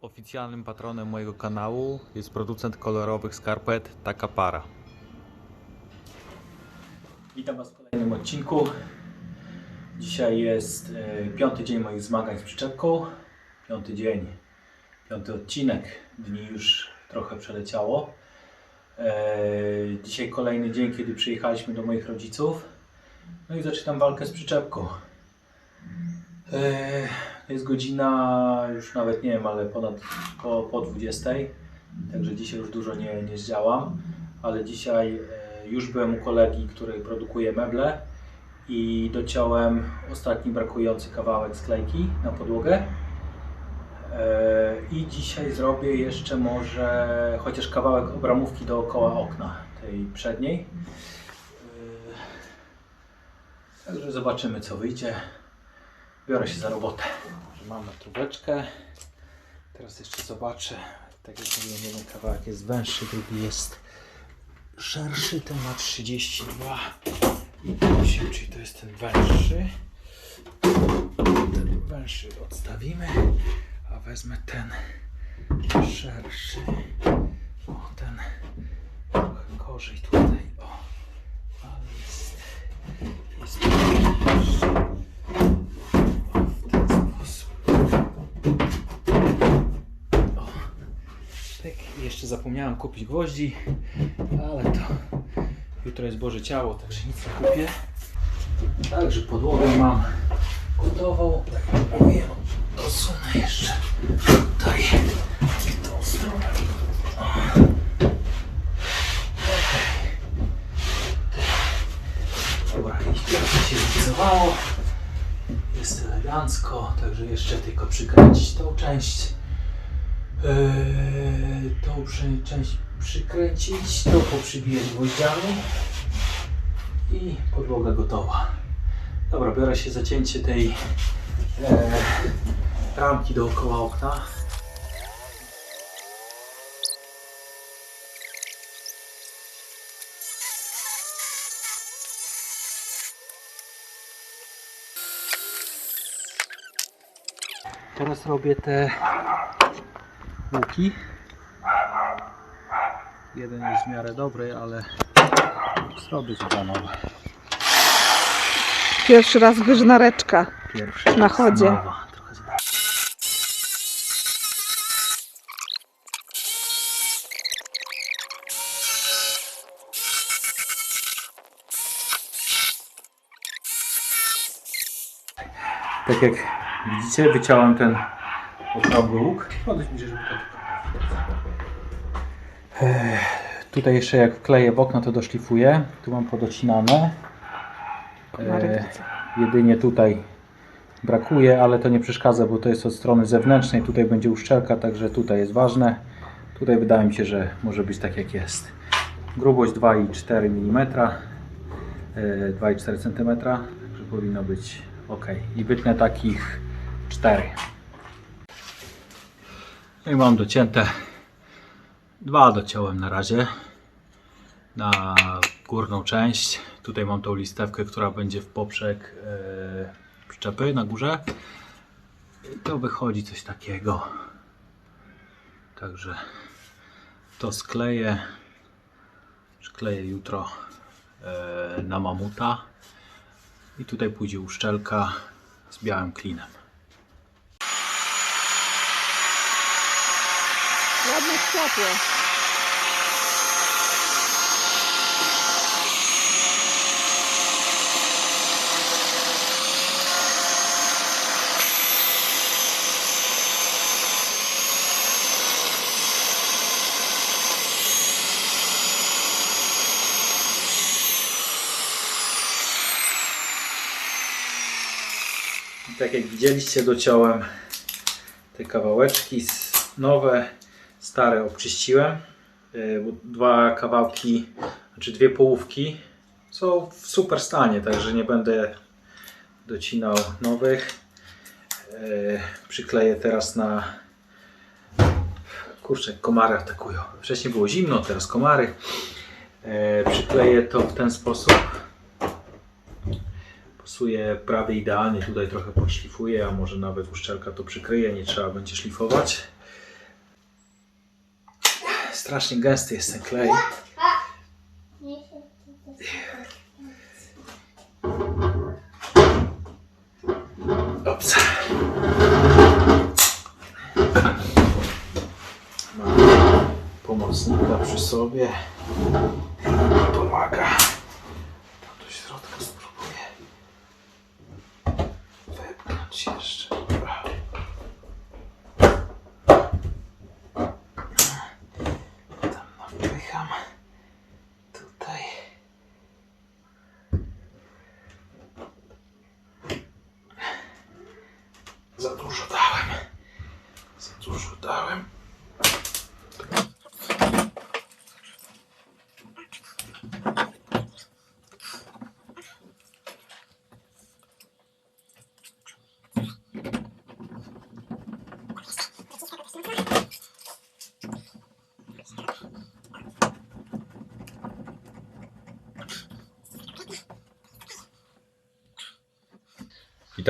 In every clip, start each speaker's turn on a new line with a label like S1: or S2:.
S1: Oficjalnym patronem mojego kanału jest producent kolorowych skarpet Taka Para. Witam Was w kolejnym odcinku. Dzisiaj jest e, piąty dzień moich zmagań z przyczepką. Piąty dzień, piąty odcinek. Dni już trochę przeleciało. E, Dzisiaj kolejny dzień, kiedy przyjechaliśmy do moich rodziców. No i zaczynam walkę z przyczepką. E, Jest godzina już nawet nie wiem, ale ponad po, po 20. Także dzisiaj już dużo nie, nie zdziałam, ale dzisiaj e, już byłem u kolegi, który produkuje meble i dociąłem ostatni brakujący kawałek sklejki na podłogę. E, I dzisiaj zrobię jeszcze może chociaż kawałek obramówki dookoła okna tej przedniej. E, Także zobaczymy co wyjdzie. Biorę się za robotę. Że mam metróweczkę. Teraz jeszcze zobaczę. Tak jak mówiłem, jeden kawałek jest węższy, drugi jest szerszy. Ten ma 32 i 8, czyli to jest ten węższy. Ten węższy odstawimy, a wezmę ten szerszy. O, ten trochę gorzej tutaj. O, ale jest, jest pierwszy. Zapomniałem kupić gwoździ, ale to jutro jest Boże Ciało, także nic nie kupię. Także podłogę mam gotową. Tak jak dosunę jeszcze tutaj w tą stronę. O. Okej. Dobra, i teraz się zlizowało. Jest elegancko, także jeszcze tylko przykręcić tą część. Yy, tą część przykręcić, to poprzybijać gwoździami i podłoga gotowa. Dobra, biorę się za cięcie tej e, ramki dookoła okna. Teraz robię te łuki. Jeden jest w miarę dobry, ale zrobię dwa nowe.
S2: Pierwszy raz wyżnareczka.
S1: Pierwszy
S2: Na
S1: raz
S2: chodzie.
S1: nowa, Tak jak widzicie, wyciąłem ten okrągły łuk. Podejdź bliżej, żeby. Ech, Tutaj jeszcze jak wkleję w okno, to doszlifuję. Tu mam podocinane. E, jedynie tutaj brakuje, ale to nie przeszkadza, bo to jest od strony zewnętrznej. Tutaj będzie uszczelka, także tutaj jest ważne. Tutaj wydaje mi się, że może być tak jak jest. Grubość 2,4 mm, e, 2,4 cm, także powinno być ok. I wytnę takich 4. No i mam docięte. Dwa dociąłem na razie na górną część. Tutaj mam tą listewkę, która będzie w poprzek e, przyczepy na górze. I to wychodzi coś takiego. Także to skleję. Skleję jutro e, na mamuta. I tutaj pójdzie uszczelka z białym klinem.
S2: Ładne światło.
S1: Tak jak widzieliście, dociąłem te kawałeczki nowe, stare obczyściłem. Bo Dwa kawałki, znaczy dwie połówki są w super stanie, także nie będę docinał nowych. Yy, Przykleję teraz na kurczę, komary atakują. Wcześniej było zimno, teraz komary. Yy, Przykleję to w ten sposób. Pasuje prawie idealnie, tutaj trochę poszlifuję, a może nawet uszczelka to przykryje, nie trzeba będzie szlifować. Strasznie gęsty jest ten klej. Ops. Mam pomocnika przy sobie. Pomaga. Tam do środka spróbuję. Wepchnąć jeszcze. Dobra. Tam napycham. Tutaj. Za dużo dałem. Za dużo dałem.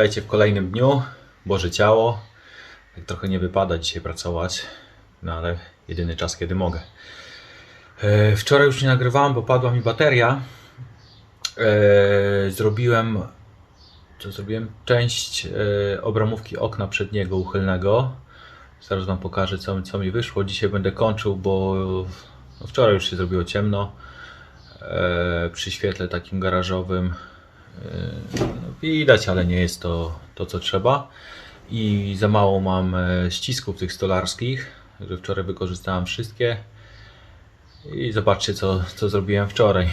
S1: Witajcie w kolejnym dniu. Boże ciało. Tak trochę nie wypada dzisiaj pracować, no ale jedyny czas, kiedy mogę. E, wczoraj już nie nagrywałem, bo padła mi bateria. E, zrobiłem, co zrobiłem? Część e, obramówki okna przedniego uchylnego. Zaraz Wam pokażę, co, co mi wyszło. Dzisiaj będę kończył, bo no, wczoraj już się zrobiło ciemno. Przy świetle takim garażowym widać, ale nie jest to to, co trzeba. I za mało mam e, ścisków tych stolarskich, że wczoraj wykorzystałem wszystkie. I zobaczcie, co, co zrobiłem wczoraj.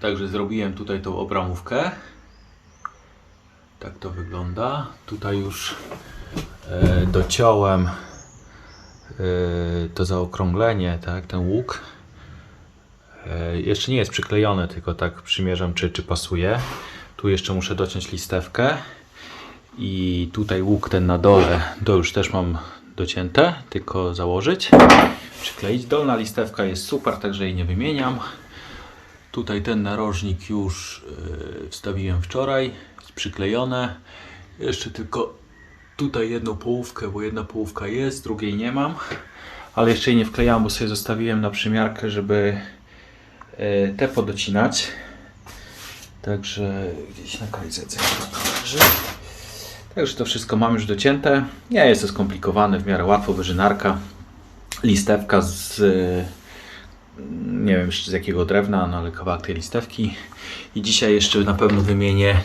S1: Także zrobiłem tutaj tą obramówkę. Tak to wygląda. Tutaj już e, dociąłem e, to zaokrąglenie, tak, ten łuk. E, Jeszcze nie jest przyklejone, tylko tak przymierzam, czy, czy pasuje. Tu jeszcze muszę dociąć listewkę. I tutaj łuk ten na dole, to już też mam docięte, tylko założyć. Przykleić. Dolna listewka jest super, także jej nie wymieniam. Tutaj ten narożnik już yy, wstawiłem wczoraj, jest przyklejone. Jeszcze tylko tutaj jedną połówkę, bo jedna połówka jest, drugiej nie mam. Ale jeszcze jej nie wklejam, bo sobie zostawiłem na przymiarkę, żeby e, te podocinać. Także gdzieś na leży. Także to wszystko mam już docięte. Nie jest to skomplikowane, w miarę łatwo, wyżynarka. Listewka z e, nie wiem z jakiego drewna, no ale kawałek tej listewki. I dzisiaj jeszcze na pewno wymienię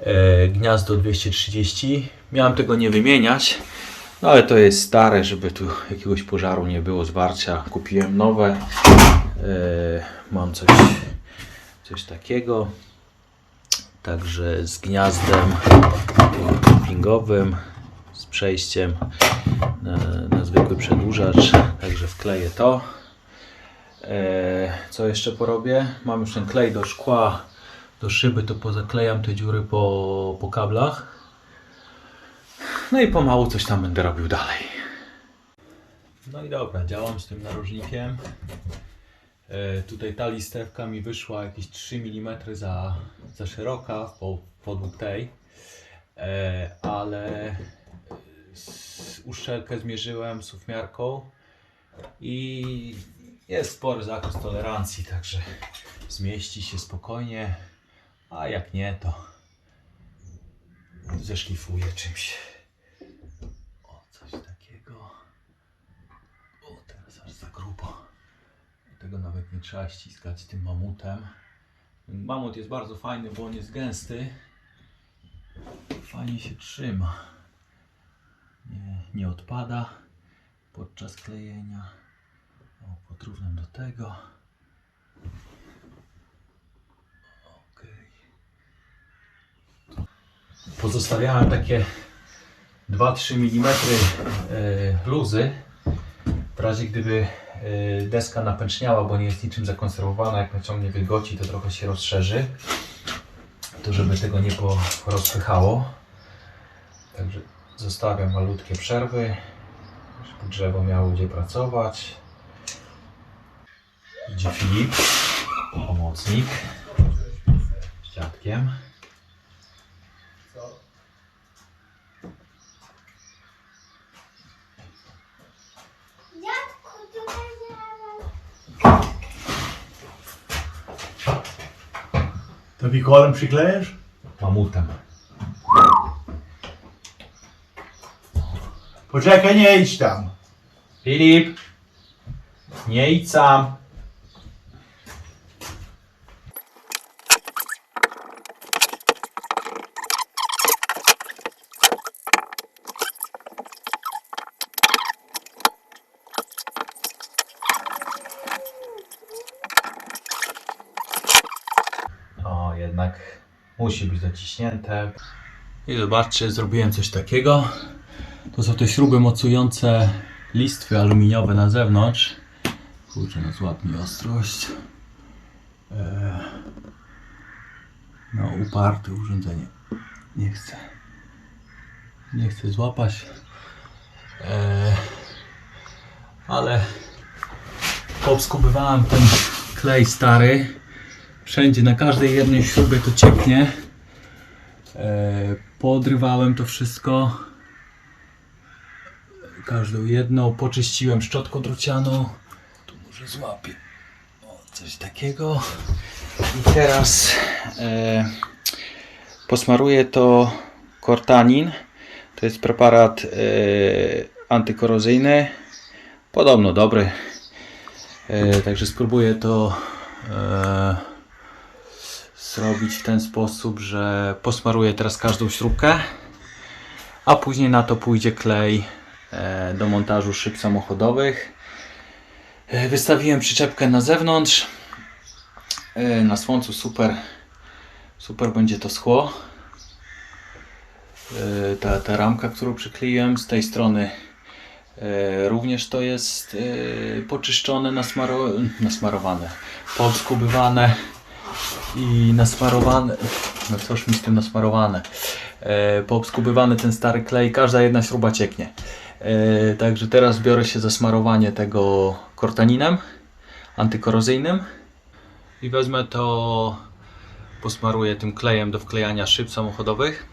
S1: e, gniazdo 230. Miałem tego nie wymieniać, no ale to jest stare, żeby tu jakiegoś pożaru nie było, zwarcia. Kupiłem nowe. E, mam coś, coś takiego. Także z gniazdem pingowym, z przejściem na, na zwykły przedłużacz. Także wkleję to. E, co jeszcze porobię? Mam już ten klej do szkła, do szyby, to pozaklejam te dziury po, po kablach. No i pomału coś tam będę robił dalej. No i dobra, działam z tym narożnikiem. E, tutaj ta listewka mi wyszła jakieś 3 mm za, za szeroka po, podług tej, e, ale z, uszczelkę zmierzyłem sufmiarką i jest spory zakres tolerancji, także zmieści się spokojnie, a jak nie to zeszlifuję czymś. O, coś takiego. O, teraz aż za grubo. Tego nawet nie trzeba ściskać tym mamutem. Mamut jest bardzo fajny, bo on jest gęsty. Fajnie się trzyma. Nie, nie odpada podczas klejenia. O, do tego. Okej. Pozostawiałem takie 2-3 mm luzy w razie gdyby deska napęczniała, bo nie jest niczym zakonserwowana, jak naciągnie wilgoci, to trochę się rozszerzy. To żeby tego nie porozpychało. Także zostawiam malutkie przerwy, żeby drzewo miało gdzie pracować. Idzie Filip, pomocnik, z dziadkiem.
S3: Dziadku, to będzie To wikolem przyklejasz?
S1: Mamutem.
S3: Poczekaj, nie idź tam.
S1: Filip! Nie idź sam. O, jednak musi być dociśnięte. I zobaczcie, zrobiłem coś takiego. To są te śruby mocujące listwy aluminiowe na zewnątrz. Kurczę, no złap ostrość. Eee, no, uparte urządzenie. Nie chcę. Nie chcę złapać. Eee, ale poobskubywałem ten klej stary. Wszędzie, na każdej jednej śrubie to cieknie. Eee, podrywałem to wszystko każdą jedną, poczyściłem szczotką drucianą. Tu może złapię. O, coś takiego. I teraz e, posmaruję to kortanin. To jest preparat e, antykorozyjny. Podobno dobry. E, także spróbuję to e, zrobić w ten sposób, że posmaruję teraz każdą śrubkę, a później na to pójdzie klej e, do montażu szyb samochodowych. E, Wystawiłem przyczepkę na zewnątrz. E, Na słońcu super, super będzie to schło. Ta, ta ramka, którą przykleiłem z tej strony również to jest poczyszczone, nasmaro, nasmarowane, podskubywane i nasmarowane. No cóż mi z tym nasmarowane. E, poobskubywany ten stary klej, każda jedna śruba cieknie. E, także teraz biorę się za smarowanie tego kortaninem antykorozyjnym i wezmę to, posmaruję tym klejem do wklejania szyb samochodowych.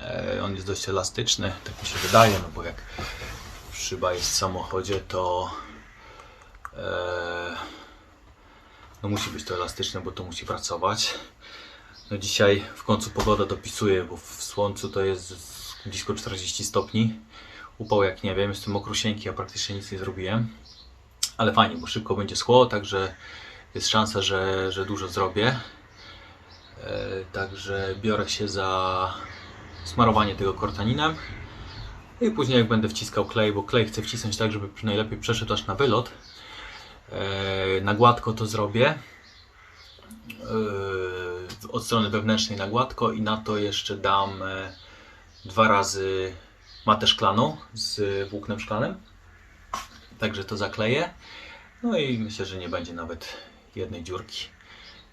S1: E, on jest dość elastyczny, tak mi się wydaje, no bo jak szyba jest w samochodzie, to e, no musi być to elastyczne, bo to musi pracować. No dzisiaj w końcu pogoda dopisuje, bo w słońcu to jest blisko 40 stopni. Upał jak nie wiem, jestem okrusieńki, a praktycznie nic nie zrobiłem. Ale fajnie, bo szybko będzie schło, także jest szansa, że, że dużo zrobię. E, także biorę się za smarowanie tego kortaninem. I później jak będę wciskał klej, bo klej chcę wcisnąć tak, żeby najlepiej przeszedł aż na wylot. E, na gładko to zrobię. E, od strony wewnętrznej na gładko i na to jeszcze dam e, dwa razy matę szklaną z włóknem szklanym. Także to zakleję. No i myślę, że nie będzie nawet jednej dziurki.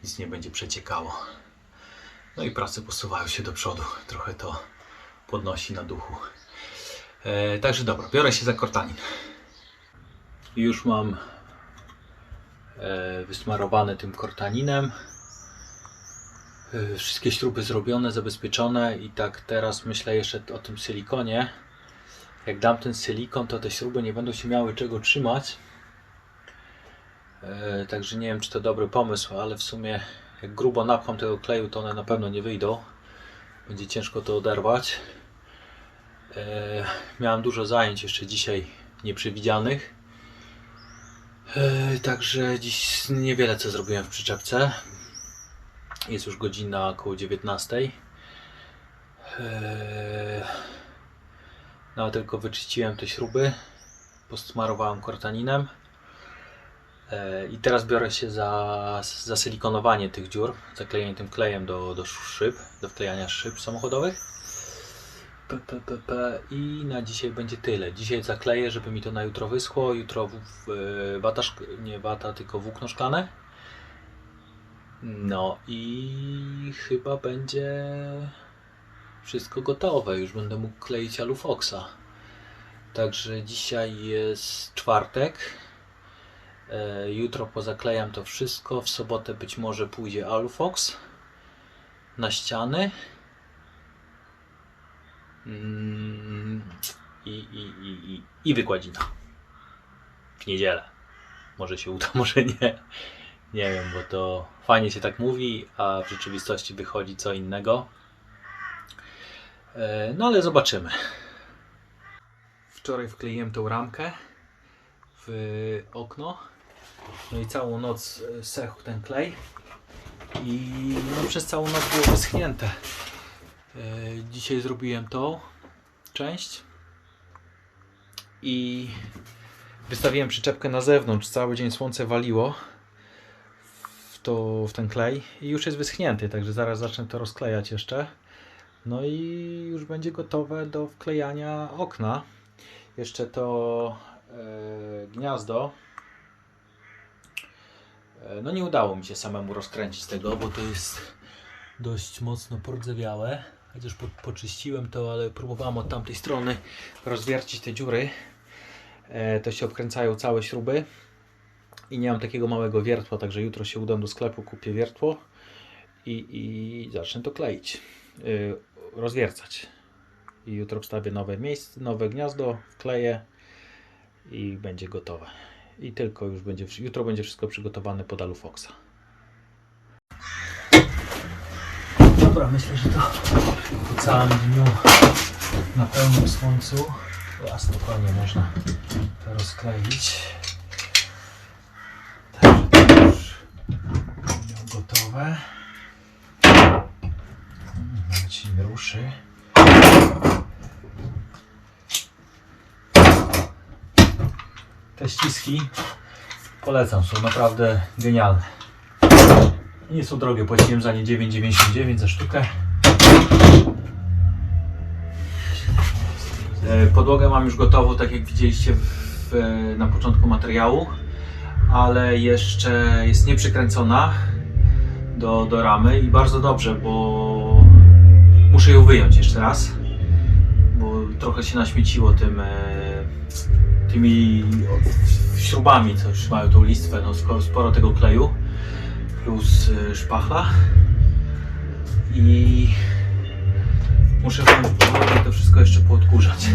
S1: Nic nie będzie przeciekało. No i prace posuwają się do przodu. Trochę to podnosi na duchu. Także dobra, biorę się za kortanin. Już mam e, wysmarowane tym kortaninem. E, Wszystkie śruby zrobione, zabezpieczone i tak teraz myślę jeszcze o tym silikonie. Jak dam ten silikon, to te śruby nie będą się miały czego trzymać. E, Także nie wiem, czy to dobry pomysł, ale w sumie jak grubo napcham tego kleju, to one na pewno nie wyjdą. Będzie ciężko to oderwać. Miałem dużo zajęć jeszcze dzisiaj nieprzewidzianych. E, Także dziś niewiele co zrobiłem w przyczepce. Jest już godzina około 19. Eee, No tylko wyczyściłem te śruby, posmarowałem kortaninem. Eee, I teraz biorę się za, za silikonowanie tych dziur, zaklejenie tym klejem do, do szyb, do wklejania szyb samochodowych. P, p, p, p. I na dzisiaj będzie tyle. Dzisiaj zakleję, żeby mi to na jutro wyschło. Jutro w, wata, nie wata, tylko włókno szklane. No i chyba będzie wszystko gotowe. Już będę mógł kleić alufoxa. Także dzisiaj jest czwartek. E, Jutro pozaklejam to wszystko. W sobotę być może pójdzie alufox na ściany. Mm, I, i, i, i, wykładzina. W niedzielę. Może się uda, może nie. Nie wiem, bo to fajnie się tak mówi, a w rzeczywistości wychodzi co innego. E, No ale zobaczymy. Wczoraj wkleiłem tą ramkę w okno. No i całą noc e, sechł ten klej. I no, przez całą noc było wyschnięte. E, Dzisiaj zrobiłem tą część. I wystawiłem przyczepkę na zewnątrz. Cały dzień słońce waliło w, to, w ten klej i już jest wyschnięty, także zaraz zacznę to rozklejać jeszcze. No i już będzie gotowe do wklejania okna. Jeszcze to e, gniazdo. E, no nie udało mi się samemu rozkręcić tego, bo to jest dość mocno pordzewiałe. Chociaż po, poczyściłem to, ale próbowałem od tamtej strony rozwiercić te dziury. E, to się obkręcają całe śruby. I nie mam takiego małego wiertła, także jutro się udam do sklepu, kupię wiertło i, i zacznę to kleić, yy, rozwiercać. I jutro wstawię nowe miejsce, nowe gniazdo, wkleję i będzie gotowe. I tylko już będzie, jutro będzie wszystko przygotowane pod Alufoxa. Dobra, myślę, że to po całym dniu na pełnym słońcu a spokojnie można to rozkleić. Także to już gotowe. Nawet się ruszy. Te ściski polecam, są naprawdę genialne. Nie są drogie, płaciłem za nie 9,99 za sztukę. E, Podłogę mam już gotową, tak jak widzieliście w, e, na początku materiału, ale jeszcze jest nieprzykręcona do, do ramy i bardzo dobrze, bo muszę ją wyjąć jeszcze raz, bo trochę się naśmieciło tym, e, tymi śrubami, co trzymają tą listwę, no sko- sporo tego kleju plus e, szpachla i muszę wam to wszystko jeszcze poodkurzać.